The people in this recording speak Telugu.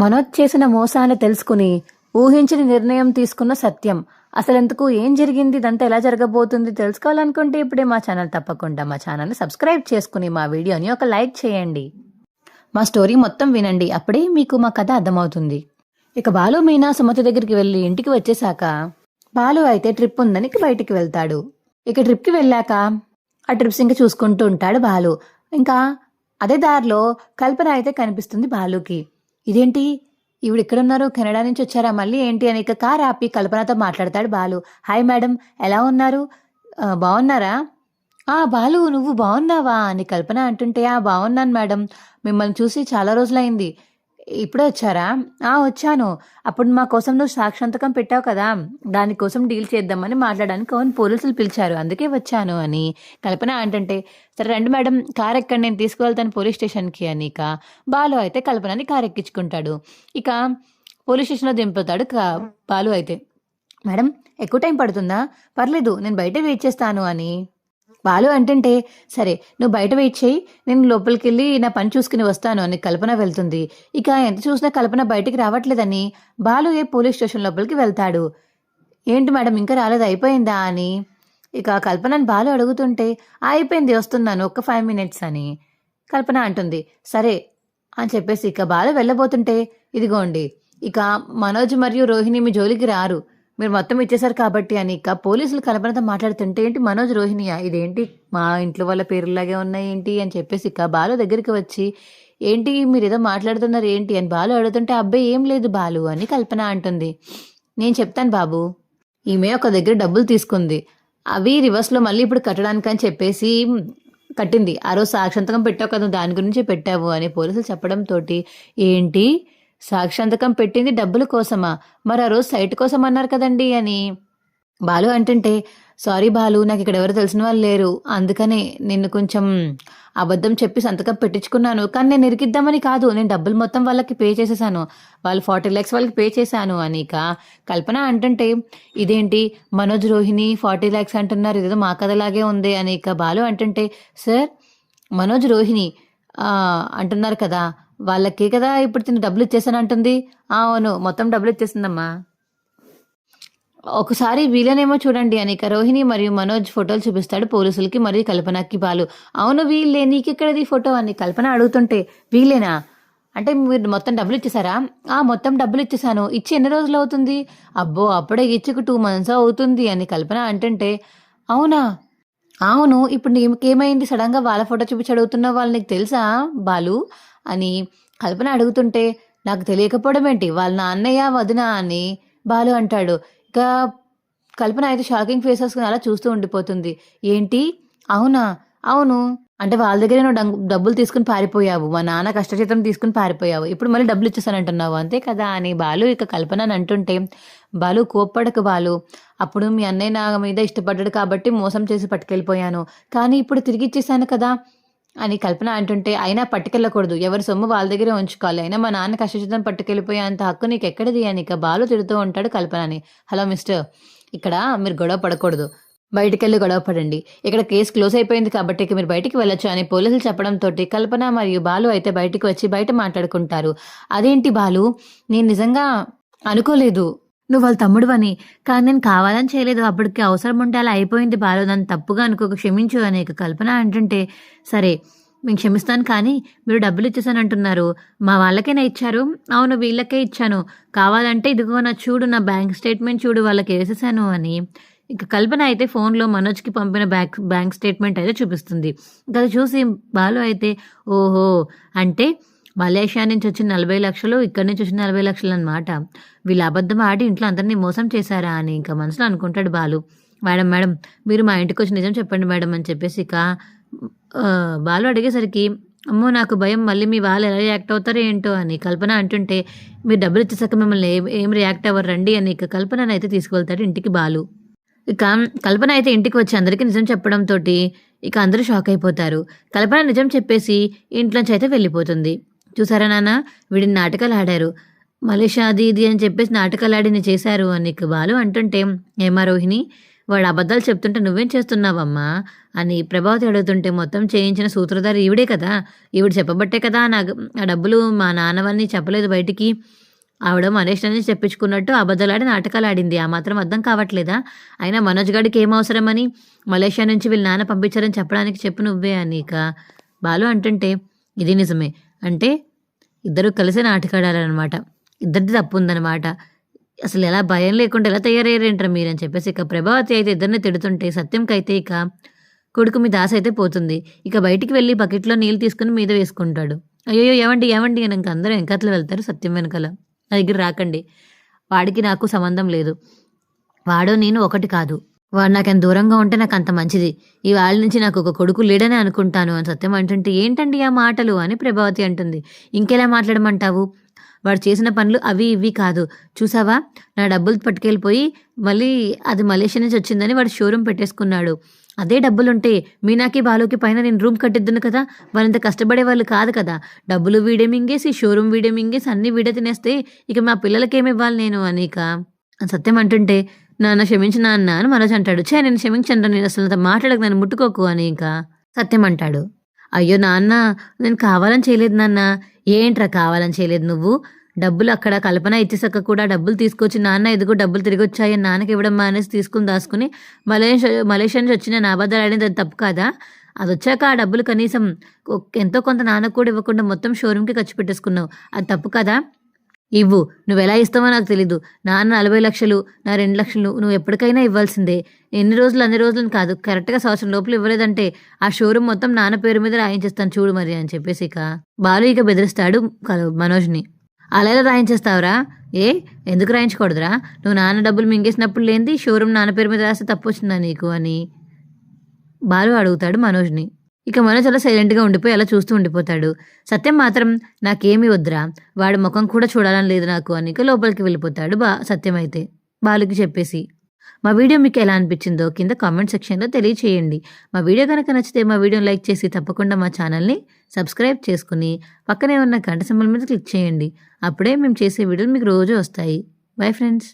మనోజ్ చేసిన మోసాన్ని తెలుసుకుని ఊహించిన నిర్ణయం తీసుకున్న సత్యం. అసలెందుకు? ఏం జరిగింది? ఇదంతా ఎలా జరగబోతుంది? తెలుసుకోవాలనుకుంటే ఇప్పుడే మా ఛానల్ తప్పకుండా మా ఛానల్ని సబ్స్క్రైబ్ చేసుకుని మా వీడియోని ఒక లైక్ చేయండి. మా స్టోరీ మొత్తం వినండి. అప్పుడే మీకు మా కథ అర్థమవుతుంది. ఇక బాలు మీనా సుమతి దగ్గరికి వెళ్ళి ఇంటికి వచ్చేశాక బాలు అయితే ట్రిప్ ఉందని బయటికి వెళ్తాడు. ఇక ట్రిప్కి వెళ్ళాక ఆ ట్రిప్స్ ఇంకా చూసుకుంటూ ఉంటాడు బాలు. ఇంకా అదే దారిలో కల్పన అయితే కనిపిస్తుంది బాలుకి. ఇదేంటి? ఈవిడ ఇక్కడ ఉన్నారు కెనడా నుంచి వచ్చారా? మళ్ళీ ఏంటి అని ఇక కార్ ఆపి కల్పనతో మాట్లాడతాడు బాలు. హాయ్ మేడం ఎలా ఉన్నారు? బాగున్నారా ఆ బాలు నువ్వు బాగున్నావా అని కల్పన అంటుంటే ఆ బాగున్నాను మేడం. మిమ్మల్ని చూసి చాలా రోజులైంది. ఇప్పుడే వచ్చారా? ఆ వచ్చాను. అప్పుడు మా కోసం నువ్వు సాక్షాంతకం పెట్టావు కదా. దానికోసం డీల్ చేద్దామని మాట్లాడడానికి అవును పోలీసులు పిలిచారు. అందుకే వచ్చాను అని. కల్పన అంటుంటే సరే రండి మేడం కార్ ఎక్కడ నేను తీసుకువెళ్తాను పోలీస్ స్టేషన్కి అని ఇక. బాలు అయితే కల్పనని కార్ ఎక్కించుకుంటాడు. ఇక పోలీస్ స్టేషన్లో దింపుతాడు బాలు అయితే. మేడం ఎక్కువ టైం పడుతుందా? పర్లేదు నేను బయట వెయిట్ చేస్తాను అని. బాలు అంటుంటే సరే నువ్వు బయట వెయిట్ చేయి నేను లోపలికి వెళ్ళి నా పని చూసుకుని వస్తాను అని కల్పన వెళ్తుంది. ఇక ఎంత చూసినా కల్పన బయటికి రావట్లేదని బాలు ఏ పోలీస్ స్టేషన్ లోపలికి వెళ్తాడు. ఏంటి మేడం ఇంకా రాలేదు అయిపోయిందా అని? ఇక కల్పనని బాలు అడుగుతుంటే అయిపోయింది వస్తున్నాను ఒక్క ఫైవ్ మినిట్స్ అని కల్పన అంటుంది. సరే అని చెప్పేసి ఇక బాలు వెళ్ళబోతుంటే ఇదిగోండి ఇక మనోజ్ మరియు రోహిణి మీ జోలికి రారు. మీరు మొత్తం ఇచ్చేశారు కాబట్టి అని ఇక పోలీసులు కల్పనతో మాట్లాడుతుంటే ఏంటి మనోజ్ రోహిణియా? ఇదేంటి? మా ఇంట్లో వాళ్ళ పేర్లాగే ఉన్నాయి ఏంటి అని చెప్పేసి ఇక బాలు దగ్గరికి వచ్చి ఏంటి మీరు ఏదో మాట్లాడుతున్నారు ఏంటి? అని బాలు అడుగుతుంటే అబ్బాయి ఏం లేదు బాలు అని కల్పన అంటుంది. నేను చెప్తాను బాబు ఈమె ఒక దగ్గర డబ్బులు తీసుకుంది. అవి రివర్స్లో మళ్ళీ ఇప్పుడు కట్టడానికని చెప్పేసి కట్టింది. ఆ రోజు సాక్షాంతకం పెట్టావు కదా దాని గురించి పెట్టావు అని పోలీసులు చెప్పడంతో ఏంటి? సాక్షాంతకం పెట్టింది డబ్బుల కోసమా? మరి ఆ రోజు సైట్ కోసం అన్నారు కదండి అని. బాలు అంటుంటే సారీ బాలు నాకు ఇక్కడ ఎవరు తెలిసిన వాళ్ళు లేరు. అందుకనే నిన్ను కొంచెం అబద్ధం చెప్పి సంతకం పెట్టించుకున్నాను. కానీ నేను ఇరికిద్దామని కాదు. నేను డబ్బులు మొత్తం వాళ్ళకి పే చేసేసాను. వాళ్ళు ఫార్టీ ల్యాక్స్ వాళ్ళకి పే చేశాను. అని ఇక కల్పన అంటుంటే ఇదేంటి? మనోజ్ రోహిణి ఫార్టీ ల్యాక్స్ అంటున్నారు. ఇదేదో మా కథలాగే ఉంది. అని ఇక బాలు అంటుంటే సార్ మనోజ్ రోహిణి అంటున్నారు కదా. వాళ్ళకే కదా ఇప్పుడు తిని డబ్బులు ఇచ్చేసాను అంటుంది అవును మొత్తం డబ్బులు ఇచ్చేసిందమ్మా. ఒకసారి వీళ్ళనేమో చూడండి అని రోహిణి మరియు మనోజ్ ఫోటోలు చూపిస్తాడు పోలీసులకి మరియు కల్పనకి బాలు. అవును వీళ్ళే నీకెక్కడది ఫోటో అని కల్పన అడుగుతుంటే వీళ్ళేనా? అంటే మీరు మొత్తం డబ్బులు ఇచ్చేసారా? ఆ మొత్తం డబ్బులు ఇచ్చేసాను. ఇచ్చి ఎన్ని రోజులు అవుతుంది? అబ్బో అప్పుడే ఇచ్చుకు టూ మంత్స్ అవుతుంది అని కల్పన అంటుంటే అవునా? అవును ఇప్పుడు నీకేమైంది? సడన్గా వాళ్ళ ఫోటో చూపించి అడుగుతున్నావు వాళ్ళు నీకు తెలుసా బాలు? అని కల్పన అడుగుతుంటే నాకు తెలియకపోవడం ఏంటి? వాళ్ళ నాన్నయ్య వదిన అని బాలు అంటాడు. ఇక కల్పన అయితే షాకింగ్ ఫేసెస్ అలా చూస్తూ ఉండిపోతుంది. ఏంటి? అవునా? అవును. అంటే వాళ్ళ దగ్గర నువ్వు డబ్బులు తీసుకుని పారిపోయావు. మా నాన్న కష్టచేతం తీసుకుని పారిపోయావు. ఇప్పుడు మళ్ళీ డబ్బులు ఇచ్చేసానంటున్నావు అంతే కదా? అని బాలు ఇక కల్పన అని అంటుంటే బాలు కోప్పడకు బాలు. అప్పుడు మీ అన్నయ్య నా మీద ఇష్టపడ్డాడు కాబట్టి మోసం చేసి పట్టుకెళ్ళిపోయాను. కానీ ఇప్పుడు తిరిగి ఇచ్చేసాను కదా. అని కల్పన అంటుంటే అయినా పట్టుకెళ్ళకూడదు. ఎవరి సొమ్ము వాళ్ళ దగ్గరే ఉంచుకోవాలి. అయినా మా నాన్న కష్టచితం పట్టుకెళ్ళిపోయేంత హక్కు నీకు ఎక్కడిది? అని ఇక బాలు తిడుతూ ఉంటాడు కల్పనని. హలో మిస్టర్ ఇక్కడ మీరు గొడవ పడకూడదు. బయటికి వెళ్ళి గొడవ పడండి. ఇక్కడ కేసు క్లోజ్ అయిపోయింది కాబట్టి ఇక మీరు బయటికి వెళ్ళొచ్చు అని పోలీసులు చెప్పడంతో కల్పన మరియు బాలు అయితే బయటికి వచ్చి బయట మాట్లాడుకుంటారు. అదేంటి బాలు? నేను నిజంగా అనుకోలేదు. నువ్వు వాళ్ళ తమ్ముడు అని కానీ నేను కావాలని చేయలేదు. అప్పటికి అవసరం ఉంటే అలా అయిపోయింది బాలు. నన్ను తప్పుగా అనుకోక క్షమించు అని ఇక కల్పన అంటుంటే సరే నేను క్షమిస్తాను కానీ మీరు డబ్బులు ఇచ్చేసాను అంటున్నారు మా వాళ్ళకైనా ఇచ్చారు? అవును వీళ్ళకే ఇచ్చాను. కావాలంటే ఇదిగో నా చూడు నా బ్యాంక్ స్టేట్మెంట్ చూడు వాళ్ళకి వేసేసాను అని. ఇక కల్పన అయితే ఫోన్లో మనోజ్కి పంపిన బ్యాంక్ బ్యాంక్ స్టేట్మెంట్ అయితే చూపిస్తుంది. అది చూసి బాలు అయితే ఓహో అంటే మలేషియా నుంచి వచ్చిన నలభై లక్షలు ఇక్కడి నుంచి వచ్చిన నలభై లక్షలు అనమాట వీళ్ళు అబద్ధం ఆడి ఇంట్లో అందరినీ మోసం చేశారా అని ఇంకా మనసులో అనుకుంటాడు బాలు. మేడం మేడం మీరు మా ఇంటికి వచ్చి నిజం చెప్పండి మేడం అని చెప్పేసి ఇక బాలు అడిగేసరికి అమ్మో నాకు భయం మళ్ళీ మీ వాళ్ళు ఎలా రియాక్ట్ అవుతారో ఏంటో అని కల్పన అంటుంటే మీరు డబ్బులు ఇచ్చేసాక మిమ్మల్ని ఏం ఏం రియాక్ట్ అవ్వరు రండి అని ఇక కల్పనను అయితే తీసుకువెళ్తాడు ఇంటికి బాలు. ఇక కల్పన అయితే ఇంటికి వచ్చి అందరికీ నిజం చెప్పడంతో ఇక అందరూ షాక్ అయిపోతారు. కల్పన నిజం చెప్పేసి ఇంట్లోంచి అయితే వెళ్ళిపోతుంది. చూసారా నాన్న? వీడిని నాటకాలు ఆడారు మలేషియా అది ఇది అని చెప్పేసి నాటకాలు ఆడిని చేశారు అని నీకు బాలు అంటుంటే ఏమా రోహిణి? వాడు అబద్ధాలు చెప్తుంటే నువ్వేం చేస్తున్నావమ్మా? అని ప్రభావతి అడుగుతుంటే మొత్తం చేయించిన సూత్రధారి ఈవిడే కదా. ఈవిడ చెప్పబట్టే కదా నాకు ఆ డబ్బులు మా నాన్నవన్నీ చెప్పలేదు బయటికి. ఆవిడ మనీష్ అని చెప్పించుకున్నట్టు అబద్ధాలాడి నాటకాలు ఆడింది ఆ మాత్రం అర్థం కావట్లేదా? అయినా మనోజ్ గడికి ఏం అవసరమని? మలేషియా నుంచి వీళ్ళ నాన్న పంపించారని చెప్పడానికి చెప్పు నువ్వే అనిక బాలు అంటుంటే ఇది నిజమే. అంటే ఇద్దరు కలిసి నాటకాడాలన్నమాట. ఇద్దరిది తప్పు ఉందన్నమాట అసలు ఎలా భయం లేకుండా ఎలా తయారయ్యారేంటారు మీరు అని చెప్పేసి ఇక ప్రభావతి అయితే ఇద్దరిని తిడుతుంటే సత్యంకి అయితే ఇక కొడుకు మీద ఆశ అయితే పోతుంది. ఇక బయటికి వెళ్ళి బకెట్లో నీళ్ళు తీసుకుని మీద వేసుకుంటాడు. అయ్యో ఏమండి ఏమండి అని ఇంక అందరూ వెనకట్లు వెళ్తారు సత్యం వెనకాల. నా దగ్గర రాకండి. వాడికి నాకు సంబంధం లేదు. వాడు నేను ఒకటి కాదు. వాడు నాకు ఎంత దూరంగా ఉంటే నాకు అంత మంచిది. ఈ వాళ్ళ నుంచి నాకు ఒక కొడుకు లేడని అనుకుంటాను అని సత్యం అంటుంటే ఏంటండి ఆ మాటలు? అని ప్రభావతి అంటుంది. ఇంకెలా మాట్లాడమంటావు? వాడు చేసిన పనులు అవి ఇవి కాదు. చూసావా? నా డబ్బులు పట్టుకెళ్ళిపోయి మళ్ళీ అది మలేషియా నుంచి వచ్చిందని వాడు షోరూమ్ పెట్టేసుకున్నాడు. అదే డబ్బులుంటే మీనాకి బాలుకి పైన నేను రూమ్ కట్టిద్దును కదా? వాళ్ళంత కష్టపడే వాళ్ళు కాదు కదా. డబ్బులు వీడే మింగేసి షోరూమ్ వీడే మింగేసి అన్నీ వీడే తినేస్తే ఇక మా పిల్లలకేమి ఇవ్వాలి నేను అనేక? సత్యం అంటుంటే నాన్న క్షమించు నాన్న అని మనోజ్ అంటాడు. చే నేను క్షమించండి నేను అసలు మాట్లాడక నన్ను ముట్టుకోకు అని ఇంకా సత్యం అంటాడు. అయ్యో నాన్న నేను కావాలని చేయలేదు నాన్న. ఏంట్రా కావాలని చేయలేదు నువ్వు? డబ్బులు అక్కడ కల్పన ఇచ్చేసాక కూడా డబ్బులు తీసుకొచ్చి నాన్న ఎదుగు డబ్బులు తిరిగి వచ్చాయి నాన్నకి ఇవ్వడం మానేసి తీసుకుని దాచుకుని మలేషియా మలేషియా నుంచి వచ్చిన నా అబద్ధాలు అది తప్పు కాదా? అది వచ్చాక ఆ డబ్బులు కనీసం ఎంతో కొంత నాన్నకు కూడా ఇవ్వకుండా మొత్తం షోరూమ్కి ఖర్చు పెట్టేసుకున్నావు. అది తప్పు కదా? ఇవ్వు. నువ్వు ఎలా ఇస్తావో నాకు తెలీదు. నాన్న నలభై లక్షలు నా రెండు లక్షలు నువ్వు ఎప్పటికైనా ఇవ్వాల్సిందే. ఎన్ని రోజులు అన్ని రోజులు కాదు. కరెక్ట్గా సంవత్సరం లోపల ఇవ్వలేదంటే ఆ షోరూమ్ మొత్తం నాన్న పేరు మీద రాయించేస్తాను చూడు మరి అని చెప్పేసి ఇక బాలు ఇక బెదిరిస్తాడు మనోజ్ని. అలా ఎలా రాయించేస్తావురా? ఏ? ఎందుకు రాయించకూడదురా? నువ్వు నాన్న డబ్బులు మింగేసినప్పుడు లేనిది షోరూమ్ నాన్న పేరు మీద రాస్తే తప్పు వచ్చిందా నీకు అని బాలు అడుగుతాడు మనోజ్ని. ఇక మనో చాలా సైలెంట్గా ఉండిపోయి అలా చూస్తూ ఉండిపోతాడు. సత్యం మాత్రం నాకేమీ వద్దురా వాడి ముఖం కూడా చూడాలని లేదు నాకు అని లోపలికి వెళ్ళిపోతాడు బా సత్యం అయితే. బాలుకి చెప్పేసి మా వీడియో మీకు ఎలా అనిపించిందో కింద కామెంట్ సెక్షన్లో తెలియచేయండి. మా వీడియో కనుక నచ్చితే మా వీడియోని లైక్ చేసి తప్పకుండా మా ఛానల్ని సబ్స్క్రైబ్ చేసుకుని పక్కనే ఉన్న గంట సింబల్ మీద క్లిక్ చేయండి. అప్పుడే మేము చేసే వీడియోలు మీకు రోజు వస్తాయి. Bye friends.